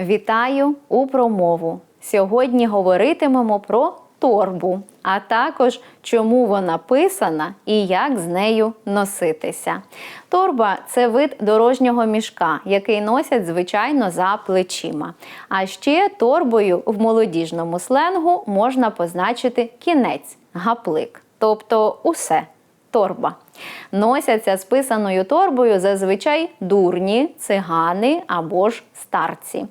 Вітаю у промову. Сьогодні говоритимемо про торбу, а також чому вона писана і як з нею носитися. Торба це вид дорожнього мішка, який носять звичайно за плечима. А ще торбою в молодіжному сленгу можна позначити кінець, гаплик, тобто усе торба. Носяться з писаною торбою зазвичай дурні, цигани або ж старці.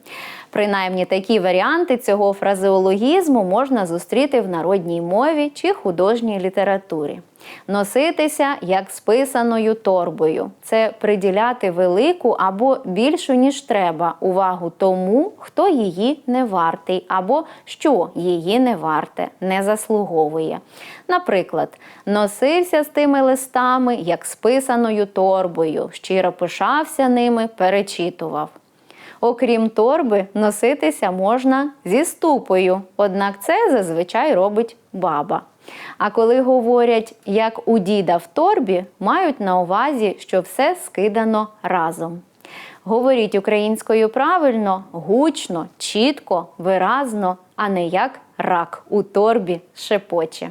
Принаймні такі варіанти цього фразеологізму можна зустріти в народній мові чи художній літературі. Носитися як з писаною торбою це приділяти велику або більшу, ніж треба, увагу тому, хто її не вартий, або що її не варте, не заслуговує. Наприклад, носився з тими листами як з писаною торбою, щиро пишався ними, перечитував. Окрім торби, носитися можна зі ступою, однак це зазвичай робить баба. А коли говорять, як у діда в торбі, мають на увазі, що все скидано разом. Говоріть українською правильно, гучно, чітко, виразно, а не як рак у торбі шепоче.